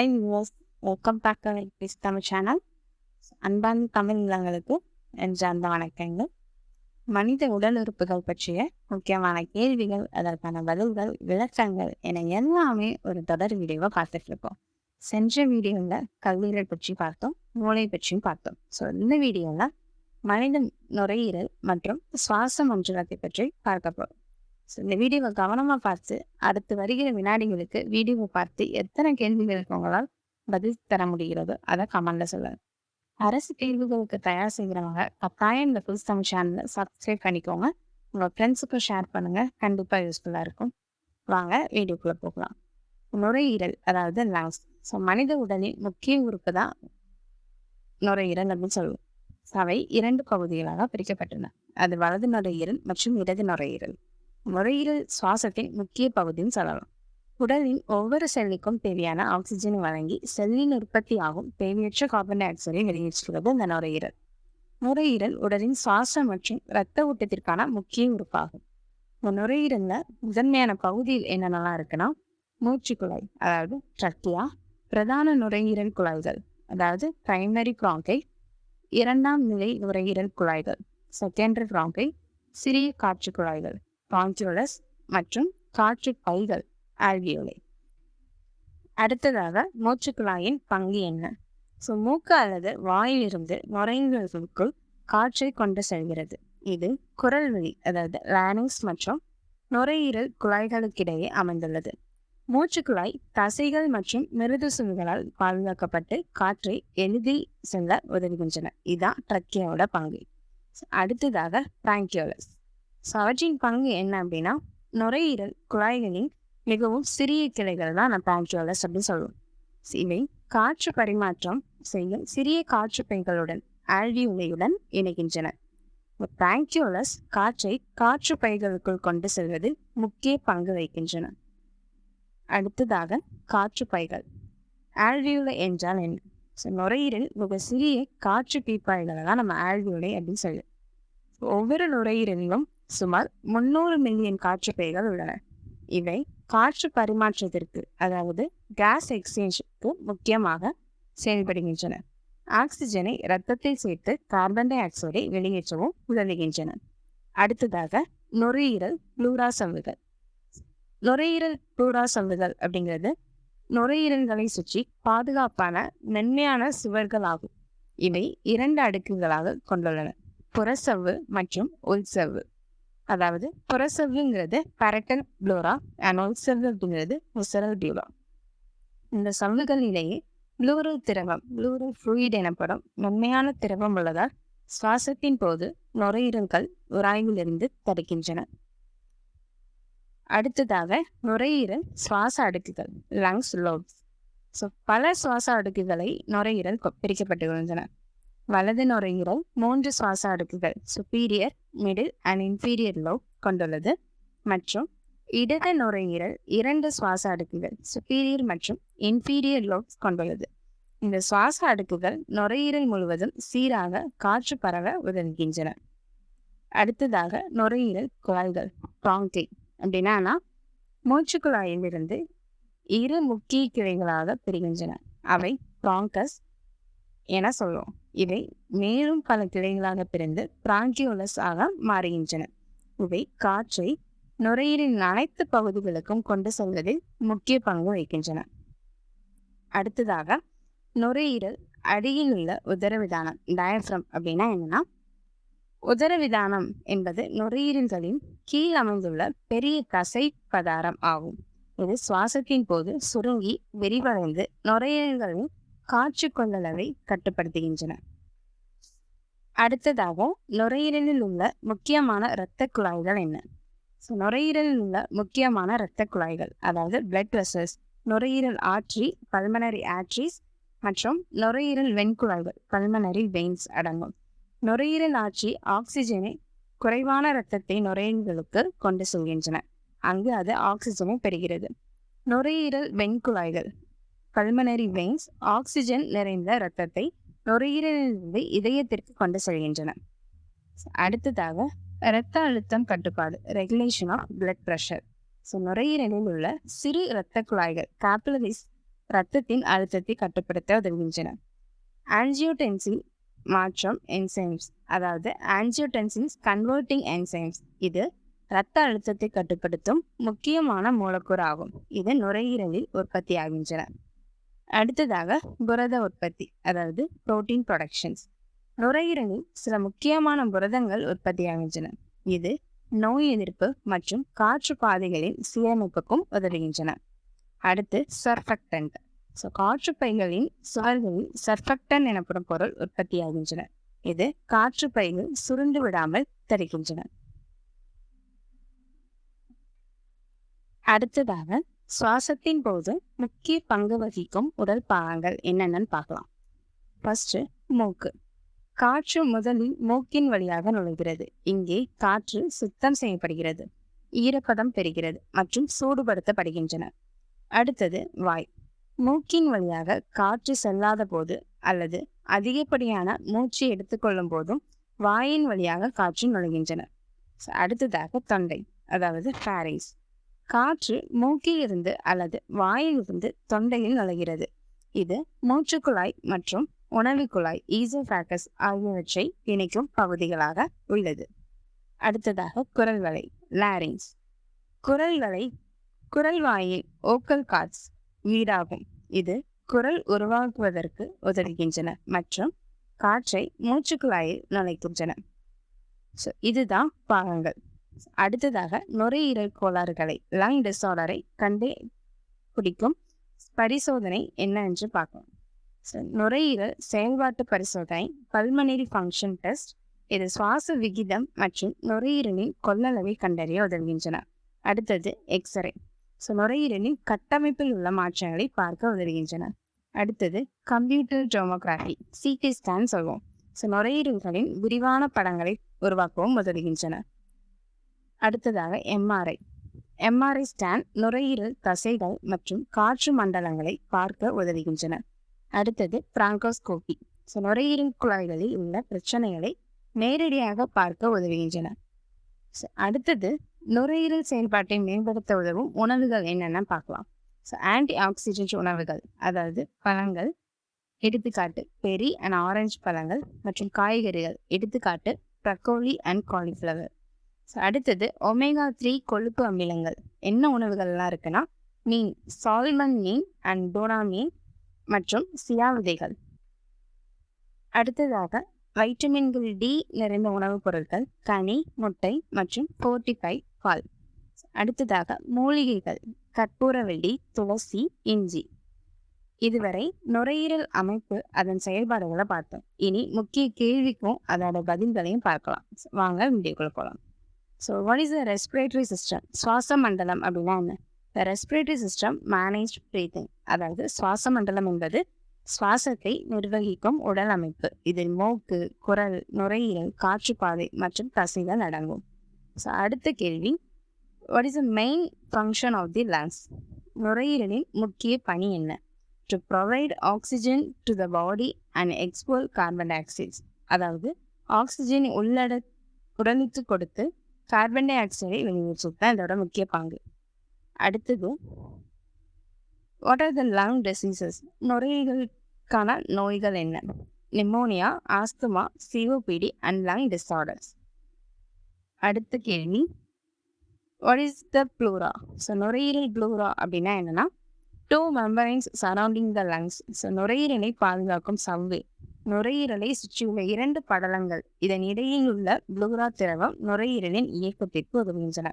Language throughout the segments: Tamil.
Hi viewers welcome back to Tamil channel அன்பான தமிழ் நிலங்களுக்கு என் அந்த வணக்கங்கள். மனித உடல் உறுப்புகள் பற்றிய முக்கியமான கேள்விகள் அதற்கான பதில்கள் விளக்கங்கள் என எல்லாமே ஒரு தொடர் வீடியோவை பார்த்துட்டு இருக்கோம் சென்ற வீடியோவில் கல்லீரல் பற்றி பார்த்தோம் மூளை பற்றியும் பார்த்தோம். ஸோ இந்த வீடியோவில் மனித நுரையீரல் மற்றும் சுவாச மண்டலத்தை பற்றி பார்க்க போகிறோம் ஸோ இந்த வீடியோவை கவனமாக பார்த்து அடுத்து வருகிற வினாடிகளுக்கு வீடியோவை பார்த்து எத்தனை கேள்விகளுக்கு உங்களால் பதில் தர முடிகிறதோ அதை கமெண்ட்ல சொல்லுங்க. அரசு தேர்வுகளுக்கு தயார் செய்கிறவங்க கட்டாயம் இந்த புதுசு தமிழ் சேனலை சப்ஸ்கிரைப் பண்ணிக்கோங்க. உங்கள் ஃப்ரெண்ட்ஸுக்கும் ஷேர் பண்ணுங்க. கண்டிப்பாக யூஸ்ஃபுல்லாக இருக்கும். வாங்க வீடியோக்குள்ளே போகலாம். நுரையீரல் அதாவது லங்ஸ் ஸோ மனித உடலின் முக்கிய உறுப்பு தான் நுரையீரல் அப்படின்னு சொல்லுவோம். அவை இரண்டு பகுதிகளாக பிரிக்கப்பட்டன அது வலது நுரையீரல் மற்றும் இடது நுரையீரல். நுரையீரல் சுவாசத்தின் முக்கிய பகுதின்னு சொல்லலாம். உடலின் ஒவ்வொரு செல்லிக்கும் தேவையான ஆக்சிஜனை வழங்கி செல்லின் உற்பத்தி ஆகும் தேவையற்ற கார்பன் டை ஆக்சைடை வெளியேற்றுகிறது இந்த நுரையீரல். நுரையீரல் உடலின் சுவாசம் மற்றும் இரத்த ஊட்டத்திற்கான முக்கிய உறுப்பாகும். இந்த நுரையீரல்ல முதன்மையான பகுதியில் என்னென்னலாம் இருக்குன்னா மூச்சு குழாய் அதாவது ட்ரக்கியா பிரதான நுரையீரல் குழாய்கள் அதாவது பிரைமரி பிராங்கை இரண்டாம் நிலை நுரையீரல் குழாய்கள் செகண்டரி பிராங்கை சிறிய காற்று குழாய்கள் பிராங்கியோலஸ் மற்றும் காற்று பைகள் ஆல்வியோலை அடுத்ததாக மூச்சுக்குழாயின் பங்கு என்ன? ஸோ மூக்கு அல்லது வாயிலிருந்து நுரையீரல்களுக்குள் காற்றை கொண்டு செல்கிறது. இது குரல் வழி அதாவது லானிங்ஸ் மற்றும் நுரையீரல் குழாய்களுக்கிடையே அமைந்துள்ளது. மூச்சுக்குழாய் தசைகள் மற்றும் மிருது சுவைகளால் பாதுகாக்கப்பட்டு காற்றை எளிதில் செல்ல உதவுகின்றன. இதுதான் ட்ரக்கியாவோட பங்கு. அடுத்ததாக பேங்கியோலஸ் ஸோ அவற்றின் பங்கு என்ன அப்படின்னா நுரையீரல் குழாய்களின் மிகவும் சிறிய கிளைகள் தான் நான் பிராங்கியோலஸ் அப்படின்னு சொல்லுவோம். இவை காற்று பரிமாற்றம் செய்யும் சிறிய காற்று பைகளுடன் ஆல்வியுலையுடன் இணைகின்றன. பேங்க்யூலஸ் காற்றை காற்று பைகளுக்குள் கொண்டு செல்வதில் முக்கிய பங்கு வகிக்கின்றன. அடுத்ததாக காற்று பைகள். ஆல்வியுலை என்றால் என்ன? ஸோ நுரையீரல் மிக சிறிய காற்று பீப்பாய்களை தான் நம்ம ஆல்வியுலை அப்படின்னு சொல்லுவோம். ஒவ்வொரு நுரையீரலிலும் சுமார் முன்னூறு மில்லியன் காற்றுப்பைகள் உள்ளன. இவை காற்று பரிமாற்றத்திற்கு அதாவது கேஸ் எக்ஸ்சேஞ்சுக்கு முக்கியமாக செயல்படுகின்றன. ஆக்சிஜனை இரத்தத்தில் சேர்த்து கார்பன் டை ஆக்சைடை வெளியேற்றவும் உதவுகின்றன. அடுத்ததாக நுரையீரல் புளூரா சவ்வுகள் நுரையீரல் ப்ளூரா சவ்வுகள் அப்படிங்கிறது நுரையீரல்களை சுற்றி பாதுகாப்பான மென்மையான சுவர்கள் ஆகும். இவை இரண்டு அடுக்குகளாக கொண்டுள்ளன. புறசவ்வு மற்றும் உள்சவ்வு. அதாவது புறசவ்வுங்கிறது பேரட்டல் ப்ளோரா அண்ட் உள்சவ்வு அப்படிங்கிறது உசரல் பியூரா இந்த சவ்வுகளிலேயே ப்ளூரல் திரவம் ப்ளூரல் ஃப்ளூயிட் எனப்படும் மென்மையான திரவம் உள்ளதால் சுவாசத்தின் போது நுரையீரல்கள் உராய்விலிருந்து தடுக்கின்றன. அடுத்ததாக நுரையீரல் சுவாச அடுக்குகள் லங்ஸ் லோப்ஸ் ஸோ பல சுவாச அடுக்குகளை நுரையீரல் பிரிக்கப்பட்டுள்ளன வலது நுரையீரல் மூன்று சுவாச அடுக்குகள் superior middle and inferior lobe கொண்டுள்ளது. மற்றும் இடது நுரையீரல் இரண்டு சுவாச அடுக்குகள் சுப்பீரியர் மற்றும் இன்ஃபீரியர் லோப்ஸ் கொண்டுள்ளது. இந்த சுவாச அடுக்குகள் நுரையீரல் முழுவதும் சீராக காற்று பரவ உதவுகின்றன. அடுத்ததாக நுரையீரல் குழாய்கள் ப்ராங்கை அப்படின்னா மூச்சுக்குழாயிலிருந்து இரு முக்கிய கிளைகளாக பிரிகின்றன. அவை ப்ராங்கஸ் என சொல்லும் இவை மேலும் பல கிளைகளாக பிறந்து பிராங்கியோலஸ் ஆக மாறுகின்றன. இவை காற்றை நுரையீரின் அனைத்து பகுதிகளுக்கும் கொண்டு செல்வதில் முக்கிய பங்கு வகிக்கின்றன. அடுத்ததாக நுரையீரல் அடியில் உள்ள உதரவிதானம் டயஃப்ரம் அப்படின்னா என்னன்னா உதரவிதானம் என்பது நுரையீரல்களின் கீழ் அமைந்துள்ள பெரிய தசை பதாரம் ஆகும். இது சுவாசத்தின் போது சுருங்கி விரிவடைந்து நுரையீரல்களின் காற்று கொள்ளளவை கட்டுப்படுத்துகின்றன. அடுத்ததாக நுரையீரலில் உள்ள முக்கியமான இரத்த குழாய்கள் என்ன? ஸோ நுரையீரலில் உள்ள முக்கியமான இரத்த குழாய்கள் அதாவது பிளட் வெசல்ஸ் நுரையீரல் ஆட்ரி பல்மனரி ஆட்ரிஸ் மற்றும் நுரையீரல் வெண்குழாய்கள் பல்மனரி வெயின்ஸ் அடங்கும். நுரையீரல் ஆட்சி ஆக்சிஜனை குறைவான இரத்தத்தை நுரையீரல்களுக்கு கொண்டு செல்கின்றன. அங்கு அது ஆக்சிஜனை பெறுகிறது. நுரையீரல் வெண்குழாய்கள் பல்மனரி வெயின்ஸ் ஆக்சிஜன் நிறைந்த இரத்தத்தை நுரையீரலிலிருந்து இதயத்திற்கு கொண்டு செல்கின்றன. அடுத்ததாக இரத்த அழுத்தம் கட்டுப்பாடு regulation of blood pressure so நுரையீரலில் உள்ள சிறு இரத்த குழாய்கள் கேபிலரிஸ் இரத்தத்தின் அழுத்தத்தை கட்டுப்படுத்த உதவுகின்றன. ஆன்ஜியோடென்சின் மாற்றம் என்சைம்ஸ் அதாவது ஆன்ஜியோடென்சின்ஸ் கன்வெர்ட்டிங் என்சைம்ஸ் இது இரத்த அழுத்தத்தை கட்டுப்படுத்தும் முக்கியமான மூலக்கூறு ஆகும் இது நுரையீரலில் உற்பத்தியாகின்றன. அடுத்ததாக புரத உற்பத்தி அதாவது புரோட்டீன் ப்ரொடக்ஷன்ஸ் நுரையீரலில் சில முக்கியமான புரதங்கள் உற்பத்தியாகின்றன இது நோய் எதிர்ப்பு மற்றும் காற்று பாதைகளின் சீரமைப்புக்கும் உதவுகின்றன. அடுத்து சர்ஃபக்டன்ட் ஸோ காற்று பைகளின் சுவர்களில் சர்ஃபக்டன் எனப்படும் பொருள் உற்பத்தியாகின்றன இது காற்று பைகள் சுருண்டு விடாமல் தருகின்றன. அடுத்ததாக சுவாசத்தின் போது முக்கிய பங்கு வகிக்கும் உடல் பாகங்கள் என்னென்னு பார்க்கலாம். ஃபர்ஸ்ட் மூக்கு. காற்று முதலில் மூக்கின் வழியாக நுழைகிறது. இங்கே காற்று சுத்தம் செய்யப்படுகிறது. ஈரப்பதம் பெறுகிறது மற்றும் சூடுபடுத்தப்படுகின்றன. அடுத்தது வாய். மூக்கின் வழியாக காற்று செல்லாத போது அல்லது அதிகப்படியான மூச்சு எடுத்துக்கொள்ளும் போதும் வாயின் வழியாக காற்று நுழைகின்றன. அடுத்ததாக தொண்டை அதாவது ஃபேரிஸ் காற்று மூக்கிலிருந்து அல்லது வாயிலிருந்து தொண்டையில் நுழைகிறது. இது மூச்சுக்குழாய் மற்றும் உணவு குழாய் ஈசோஃபேக்கஸ் ஆகியவற்றை இணைக்கும் பகுதிகளாக உள்ளது. அடுத்ததாக குரல் வலை லாரிங்ஸ் குரல் வலை குரல் வாயில் ஓக்கல் கார்ட்ஸ் வீடாகும். இது குரல் உருவாக்குவதற்கு உதவுகின்றன மற்றும் காற்றை மூச்சுக்குழாயில் நுழைக்கின்றன. ஸோ இதுதான் பாகங்கள். அடுத்ததாக நுரையீரல் கோளாறுகளை லங் டிசார்டரை கண்டே பிடிக்கும். பரிசோதனை என்ன என்று பார்க்கலாம் நுரையீரல் செயல்பாட்டு பரிசோதனை பல்மனரி ஃபங்க்ஷன் டெஸ்ட் இது சுவாச விகிதம் மற்றும் நுரையீரலின் கொள்ளளவை கண்டறிய உதவுகின்றன. அடுத்தது எக்ஸ்ரே ஸோ நுரையீரலின் கட்டமைப்பில் உள்ள மாற்றங்களை பார்க்க உதவுகின்றன. அடுத்தது கம்ப்யூட்டர் டோமோகிராஃபி சிடி ஸ்கேன் சொல்வோம். ஸோ நுரையீரல்களின் விரிவான படங்களை உருவாக்கவும் உதவுகின்றன. அடுத்ததாக எம்ஆர்ஐ எம்ஆர்ஐ ஸ்கேன் நுரையீரல் தசைகள் மற்றும் காற்று மண்டலங்களை பார்க்க உதவுகின்றன. அடுத்தது பிராங்கோஸ்கோபி ஸோ நுரையீரல் குழாய்களில் உள்ள பிரச்சனைகளை நேரடியாக பார்க்க உதவுகின்றன. அடுத்தது நுரையீரல் செயல்பாட்டை மேம்படுத்த உதவும் உணவுகள் என்னென்ன பார்க்கலாம். ஸோ ஆன்டி ஆக்சிடென்ட் உணவுகள் அதாவது பழங்கள் எடுத்துக்காட்டு பெரி அண்ட் ஆரஞ்சு பழங்கள் மற்றும் காய்கறிகள் எடுத்துக்காட்டு ப்ரக்கோலி அண்ட் காலிஃப்ளவர் ஸோ அடுத்தது ஒமேகா த்ரீ கொழுப்பு அமிலங்கள். என்ன உணவுகள்லாம் இருக்குன்னா மீன் சால்மன் மீன் அண்ட் டோனா மீன் மற்றும் சியா விதைகள் அடுத்ததாக வைட்டமின்கள் டி நிறைந்த உணவுப் பொருட்கள் கனி முட்டை மற்றும் போர்டிஃபை பால். அடுத்ததாக மூலிகைகள் கற்பூரவள்ளி துளசி இஞ்சி. இதுவரை நுரையீரல் அமைப்பு அதன் செயல்பாடுகளை பார்த்தோம். இனி முக்கிய கேள்விக்கும் அதோட பதில்களையும் பார்க்கலாம். வாங்க வீடியோக்குள்ள போகலாம். So what is the respiratory system சுவாச மண்டலம் அப்படின்னா என்ன? The respiratory system manage breathing அதாவது சுவாச மண்டலம் என்பது சுவாசத்தை நிர்வகிக்கும் உடல் அமைப்பு. இதில் மூக்கு குரல் நுரையீரல் காற்றுப்பாதை மற்றும் தசைகள் அடங்கும். ஸோ அடுத்த கேள்வி. What is the main function of the lungs நுரையீரலின் முக்கிய பணி என்ன? To provide oxygen to the body and expel carbon dioxides அதாவது ஆக்சிஜன் உள்ளட உடலுக்கு கொடுத்து கார்பன் டை ஆக்சைடை வெளியேற்றது தான் இதோட முக்கிய பங்கு. அடுத்தது what are the lung diseases நுரையீரலுக்கான நோய்கள் என்ன? Pneumonia asthma COPD and lung disorders அடுத்த கேள்வி what is the pleura so நுரையீரல் ப்ளூரா அப்படின்னா என்னென்னா two membranes surrounding the lungs so நுரையீரலை பாதுகாக்கும் சவ்வு. நுரையீரலை சுற்றியுள்ள இரண்டு படலங்கள். இதன் இடையில் உள்ள ப்ளூரா திரவம் நுரையீரலின் இயக்கத்திற்கு உதவுகின்றன.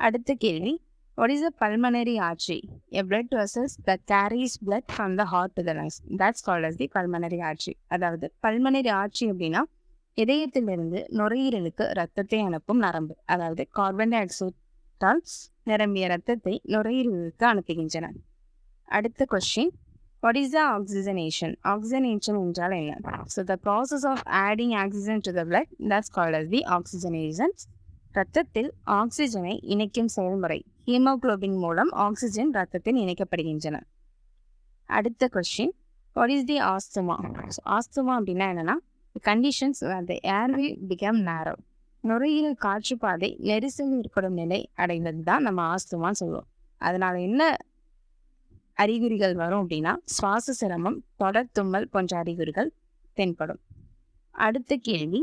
அடுத்த கேள்வி. வாட் இஸ் அ பல்மனரி ஆட்சி எ blood vessels the carries blood from the heart to the lungs that's called as the pulmonary ஆட்சி அதாவது பல்மனரி ஆட்சி அப்படின்னா இதயத்திலிருந்து நுரையீரலுக்கு ரத்தத்தை அனுப்பும் நரம்பு. அதாவது கார்பன் டை ஆக்சைடால் நிரம்பிய ரத்தத்தை நுரையீரலுக்கு அனுப்புகின்றன. அடுத்த question what is the oxygenation oxygenation என்றால் என்ன? So the process of adding oxygen to the blood that's called as the oxygenation ரத்தத்தில் ஆக்சிஜனை இணைக்கும் செயல்முறை. ஹீமோக்ளோபின் மூலம் ஆக்சிஜன் ரத்தத்தில் இணைக்கப்படுகின்றன. அடுத்த question what is the asthma asthma அப்படின்னா என்னன்னா கண்டிஷன்ஸ் த ஏர்வே பிகம் நேரோ நுரையீரல் காற்றுப்பாதை நெரிசல் ஏற்படும் நிலை அடைந்தது தான் நம்ம ஆஸ்துமான்னு சொல்லுவோம். அதனால என்ன அறிகுறிகள் வரும் அப்படின்னா சுவாச சிரமம் தொடர் தும்மல் போன்ற அறிகுறிகள் தென்படும். அடுத்த கேள்வி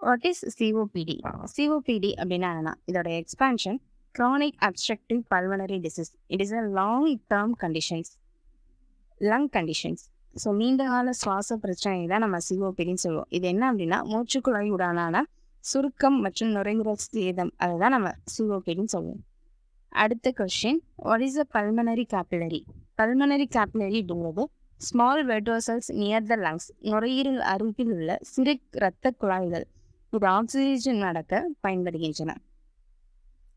வாட் இஸ் சிஓபிடி சிஓபிடி அப்படின்னா என்ன இதோட expansion chronic obstructive pulmonary disease it is a long term conditions lung conditions so நீண்ட கால சுவாச பிரச்சனை தான் நம்ம சிஓபிடின்னு சொல்லுவோம். இது என்ன அப்படின்னா மூச்சுக்குழாய் உடனான சுருக்கம் மற்றும் நுரையீரல் சேதம். அதுதான் நம்ம சிஓபிடின்னு சொல்லுவோம். அடுத்த question what is a pulmonary capillary pulmonary capillary அப்படிங்கிறது small vessels near the lungs நுரையீரல் அருகில் உள்ள சிறு இரத்த குழாய்கள் இது ஆக்சிஜன் நடக்க பயன்படுகின்றன.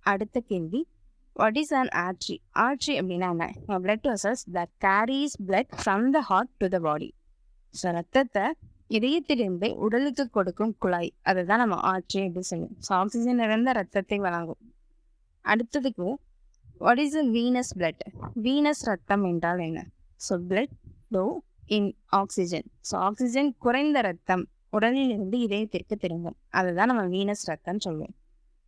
அடுத்த கேள்வி what is an artery artery அப்படின்னா என்ன? Blood vessels the carries blood from the heart to the body so ரத்தத்தை இதயத்திலிருந்து உடலுக்கு கொடுக்கும் குழாய் அதை தான் நம்ம ஆர்ட்ரி அப்படின்னு சொல்லுவோம். ஸோ ஆக்சிஜன் நிறைந்த ரத்தத்தை வழங்கும். அடுத்ததுக்கு what is a venous blood venous ரத்தம் என்றால் என்ன? So blood low in oxygen so oxygen குறைந்த ரத்தம் உடலிலிருந்து இதயத்திற்கு திரும்பும். அதுதான் நம்ம வீனஸ் ரத்தம் சொல்லுவோம்.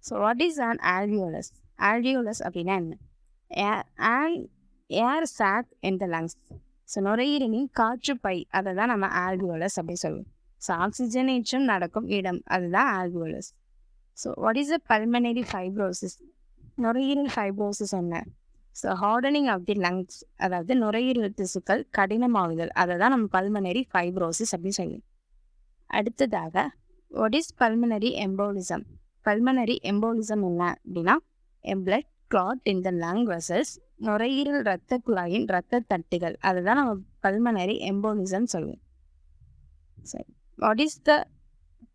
So what is an alveolus alveolus அப்படின்னா என்ன? Air air sac in the lungs so நுரையீரலின் காற்று பை அதை தான் நம்ம ஆல்வியோலஸ் அப்படி சொல்லுவோம். ஸோ ஆக்சிஜனேற்றம் நடக்கும் இடம் அதுதான் alveolus so what is a pulmonary fibrosis நுரையீரல் ஃபைப்ரோசிஸ் என்ன? So hardening of the lungs அதாவது நுரையீரல் திசுக்கள் கடினமாகுதல். அதை தான் நம்ம பல்மனரி ஃபைப்ரோசிஸ் அப்படின்னு சொல்லுவோம். அடுத்ததாக what is pulmonary embolism pulmonary embolism என்ன அப்படின்னா blood clot in the lung vessels நுரையீரல் இரத்த குழாயின் இரத்த தட்டுகள் அதுதான் நம்ம பல்மனரி எம்போலிசம் சொல்லுவோம். சரி. What is the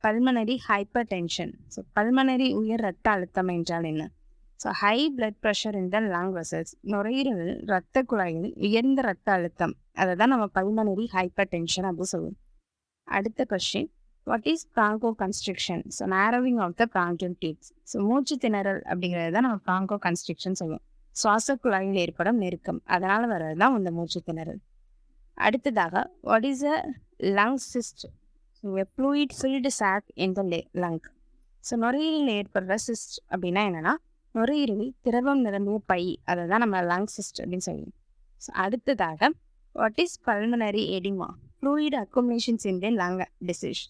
pulmonary hypertension so pulmonary உயர் ரத்த அழுத்தம் என்றால் என்ன? So high blood pressure in the lung vessels நுரையீரலில் ரத்த குழாயில் உயர்ந்த ரத்த அழுத்தம். அதை தான் நம்ம பல்மனரி ஹைப்பர் டென்ஷன் அப்படின்னு சொல்லுவோம். அடுத்த question what is bronchoconstriction so narrowing of the bronchial tubes so மூச்சு திணறல் அப்படிங்கிறது தான் நம்ம ப்ராங்கோ கன்ஸ்ட்ரிக்ஷன் சொல்லுவோம். சுவாச குழாயில் ஏற்படும் நெருக்கம். அதனால் வர்றது தான் இந்த மூச்சு திணறல். அடுத்ததாக what is a lung cyst so fluid filled sac in the lung so நுரையீரலில் ஏற்படுற சிஸ்ட் அப்படின்னா என்னென்னா நுரையீரலில் திரவம் நிரம்பிய பை அதை தான் நம்ம லங் சிஸ்ட் அப்படின்னு சொல்லுவோம். ஸோ அடுத்ததாக what is pulmonary oedema fluid accumulations in the lung disease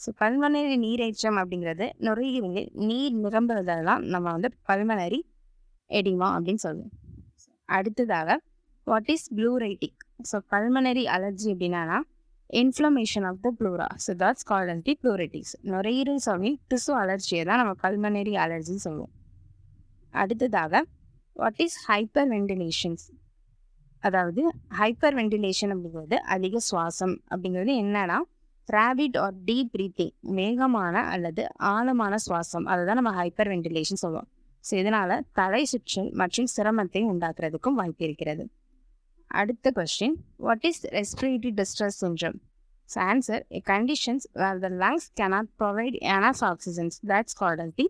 so pulmonary நீரேற்றம் அப்படிங்கிறது நுரையீரலில் நீர் நிரம்புவதெல்லாம் நம்ம வந்து பல்மனரி எடிமா அப்படின்னு சொல்லுவோம். அடுத்ததாக what is pleuritic so pulmonary allergy அப்படின்னா inflammation of the pleura so that's called as the pleuritics நுரையீரல் சொல்லி திசு அலர்ஜியை தான் நம்ம பல்மனரி அலர்ஜின்னு சொல்லுவோம். அடுத்ததாக வாட் இஸ் ஹைப்பர் வெண்டிலேஷன்ஸ் அதாவது ஹைப்பர் வெண்டிலேஷன் அப்படிங்கிறது அதிக சுவாசம். அப்படிங்கிறது என்னன்னா ரேபிட் ஆர் டீப் ப்ரீத்திங் வேகமான அல்லது ஆழமான சுவாசம். அதுதான் நம்ம ஹைப்பர் வெண்டிலேஷன் சொல்லுவோம். ஸோ இதனால தலை சுற்றல் மற்றும் சிரமத்தை உண்டாக்குறதுக்கும் வாய்ப்பு இருக்கிறது. அடுத்த question what is respiratory distress syndrome so answer a conditions where the lungs cannot provide enough oxygens that's called as the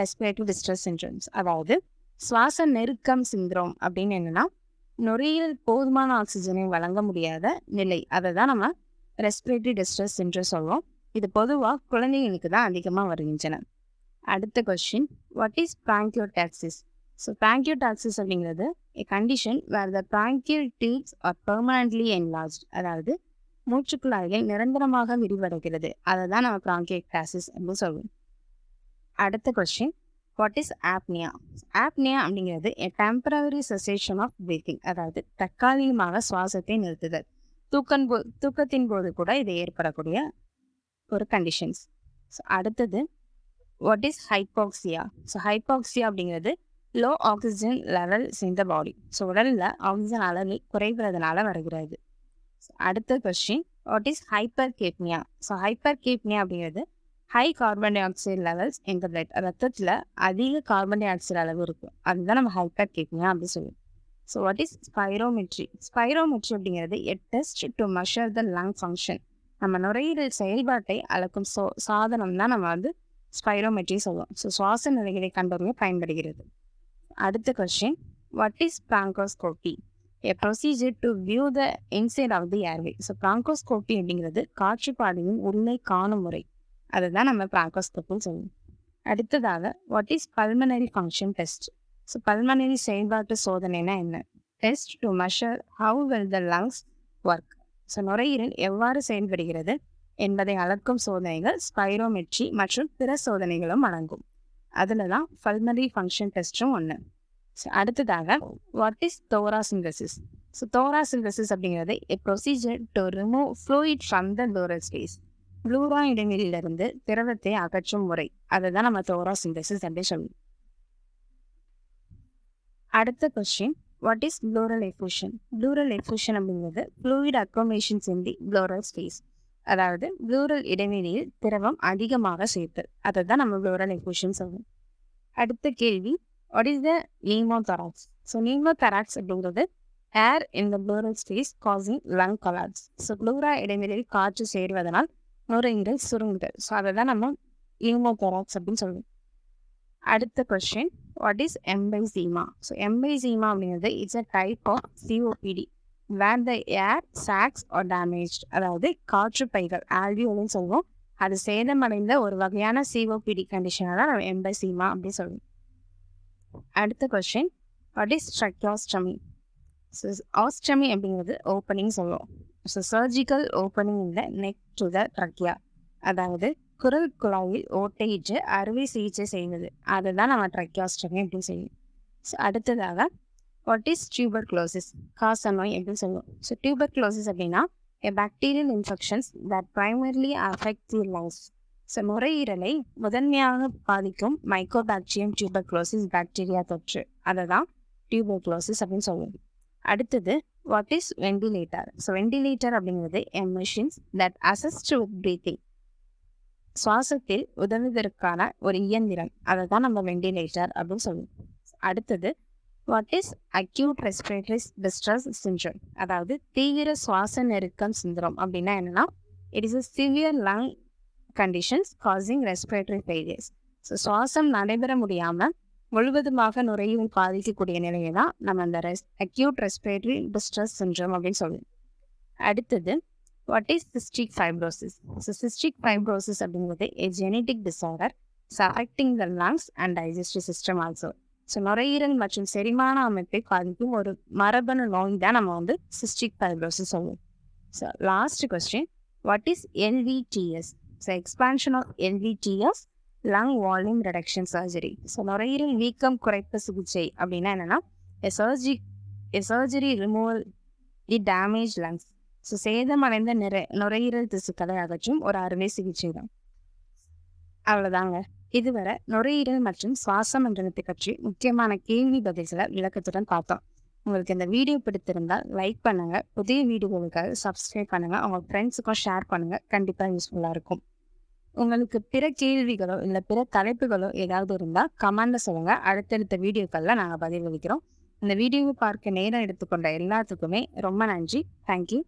respiratory distress syndromes அதாவது சுவாச நெருக்கம் சிந்திரோம் அப்படின்னு என்னன்னா நுரையீரல் போதுமான ஆக்சிஜனை வழங்க முடியாத நிலை. அதை தான் நம்ம ரெஸ்பிரேட்டரி டிஸ்ட்ரெஸ் என்று சொல்லுவோம் இது பொதுவாக குழந்தைகளுக்கு தான் அதிகமாக வருகின்றன. அடுத்த question what is taxis so taxis அப்படிங்கிறது a condition where the bronchial tubes are permanently enlarge அதாவது மூச்சுக்குழாய்கள் நிரந்தரமாக விரிவடைகிறது. அதை தான் நம்ம டாக்ஸிஸ் அப்படின்னு சொல்லுவோம் அடுத்த question what is apnoea apnoea அப்படிங்கிறது a temporary cessation of breathing அதாவது தற்காலிகமாக சுவாசத்தை நிறுத்துதல். தூக்கம் போ தூக்கத்தின் போது கூட இது ஏற்படக்கூடிய ஒரு கண்டிஷன்ஸ் ஸோ அடுத்தது what is hypoxia so hypoxia அப்படிங்கிறது லோ ஆக்சிஜன் லெவல் இந்த பாடி ஸோ உடலில் ஆக்சிஜன் அளவு குறைவதனால வருகிறது. அடுத்த question what is hypercapnia so hypercapnia அப்படிங்கிறது high carbon dioxide levels எங்கள் பிளட் ரத்தத்தில் அதிக கார்பன் டை ஆக்சைடு அளவு இருக்கும். அதுதான் நம்ம ஹைப்பர் கேட்குங்க அப்படின்னு சொல்லுவோம். So what is spirometry spirometry அப்படிங்கிறது a test to measure the lung function நம்ம நுரையீரல் செயல்பாட்டை அளக்கும் சோ சாதனம் தான் நம்ம வந்து ஸ்பைரோமெட்ரி சொல்லுவோம். ஸோ சுவாச நிலைகளை கண்டறிய பயன்படுகிறது. அடுத்த question what is bronchoscopy a procedure to view the inside of the airway so bronchoscopy அப்படிங்கிறது காட்சிப்பாதையின் உள்ளே காணும் முறை. அதுதான் நம்ம பிராங்கோஸ்கோப்பின்னு சொல்லுவோம் அடுத்ததாக what is pulmonary function test so pulmonary செயல்பாட்டு சோதனைனா என்ன? Test to measure how well the lungs work so நுரையீரல் எவ்வாறு செயல்படுகிறது என்பதை அளக்கும் சோதனைகள் ஸ்பைரோமெட்ரி மற்றும் பிற சோதனைகளும் அடங்கும். அதில் தான் பல்மனரி ஃபங்க்ஷன் டெஸ்ட்டும் ஒன்று ஸோ அடுத்ததாக what is thoracentesis so thoracentesis அப்படிங்கிறது a procedure to remove fluid from the pleural space pleura இடைவெளியிலிருந்து திரவத்தை அகற்றும் முறை. அதை தான் நம்ம தோராசிந்தசிஸ் அப்படின்னு சொல்லணும் அடுத்த question what is pleural effusion pleural effusion அப்படிங்கிறது fluid accumulation in the pleural space அதாவது ப்ளூரல் இடைவெளியில் திரவம் அதிகமாக சேர்த்தல் அதை தான் நம்ம ப்ளூரல் எஃபூஷன் சொல்லுவோம். அடுத்த கேள்வி. What is the pneumothorax so pneumothorax அப்படிங்கிறது air in the pleural space causing lung collapse so pleura இடைவெளியில் காற்று சேருவதனால் நுரையீரல் சுருங்குதல். ஸோ அதை தான் நம்ம ஈமோதராக்ஸ் அப்படின்னு சொல்லுவோம். அடுத்த question what is emphysema so emphysema அப்படிங்கிறது it's a type of COPD where the air sacs are damage அதாவது காற்று பைகள் ஆல்வியோல்னு சொல்லுவோம். அது சேதமடைந்த ஒரு வகையான சிஓபிடி கண்டிஷனாக தான் நம்ம எம்பைசீமா அப்படின்னு சொல்லுவோம். அடுத்த question what is tracheostomy so ostomy அப்படிங்கிறது ஓப்பனிங் சொல்லுவோம். ஸோ சர்ஜிக்கல் ஓப்பனிங் இந்த நெக் டு த ட்ரக்யா அதாவது குரல் குழாயில் ஓட்டையிட்டு அறுவை சிகிச்சை செய்வது. அதுதான் நம்ம ட்ரக்கியாஸ்டமி அப்படின்னு செய்யும் ஸோ அடுத்ததாக வாட் இஸ் டியூபர் க்ளோசிஸ் காச நோய் அப்படின்னு சொல்லுவோம். ஸோ டியூபர் க்ளோசிஸ் அப்படின்னா a bacterial infections that primarily affect the lungs so நுரையீரலை முதன்மையாக பாதிக்கும் மைக்ரோபாக்டீரியம் டியூபர் க்ளோசிஸ் பாக்டீரியா தொற்று. அதை தான் டியூபர் க்ளோசிஸ் அப்படின்னு சொல்லுவோம். அடுத்தது what is ventilator so ventilator அப்படிங்கிறது a machines that assist with breathing சுவாசத்தில் உதவுவதற்கான ஒரு இயந்திரம். அதை தான் நம்ம வெண்டிலேட்டர் அப்படின்னு சொல்லுவோம். அடுத்தது what is acute respiratory distress syndrome அதாவது தீவிர சுவாச நெருக்கம் சிந்திரம் அப்படின்னா என்னன்னா it is a severe lung conditions causing respiratory failures so சுவாசம் நடைபெற முடியாமல் முழுவதுமாக நுரையும் பாதிக்கக்கூடிய நிலையை தான் நம்ம அந்த ரெஸ் அக்யூட் ரெஸ்பிரேட்டரி டிஸ்ட்ரெஸ் சின்ரம் அப்படின்னு சொல்லுவோம். அடுத்தது what is cystic fibrosis so cystic fibrosis அப்படிங்கிறது a genetic disorder affecting the lungs and digestive system also so நுரையீரல் மற்றும் செரிமான அமைப்பை பாதிக்கும் ஒரு மரபணு நோய் தான் நம்ம வந்து சிஸ்டிக் ஃபைப்ரோசிஸ் சொல்லுவோம். So last question what is LVTS so expansion of LVTS lung volume reduction surgery so நுரையீரல் வீக்கம் குறைப்பு சிகிச்சை அப்படின்னா என்னென்னா a surgery a surgery removal the damage lungs so சேதமடைந்த நிறை நுரையீரல் திசுக்களை அகற்றும் ஒரு அறுவை சிகிச்சை தான். அவ்வளோதாங்க இதுவரை நுரையீரல் மற்றும் சுவாச மண்டலத்தை பற்றி முக்கியமான கேள்வி பதில்களை விளக்கத்துடன் பார்த்தோம். உங்களுக்கு இந்த வீடியோ பிடித்திருந்தால் லைக் பண்ணுங்கள் புதிய வீடியோகளுக்காக சப்ஸ்கிரைப் பண்ணுங்கள் உங்கள் ஃப்ரெண்ட்ஸுக்கும் ஷேர் பண்ணுங்கள் கண்டிப்பாக யூஸ்ஃபுல்லாக இருக்கும். உங்களுக்கு பிற கேள்விகளோ இல்லை பிற தலைப்புகளோ ஏதாவது இருந்தால் கமெண்ட்ல சொல்லுங்கள் அடுத்தடுத்த வீடியோக்களில் நாங்கள் பதிலளிக்கிறோம். இந்த வீடியோவை பார்க்க நேரம் எடுத்துக்கொண்ட எல்லாத்துக்குமே ரொம்ப நன்றி. தேங்க்யூ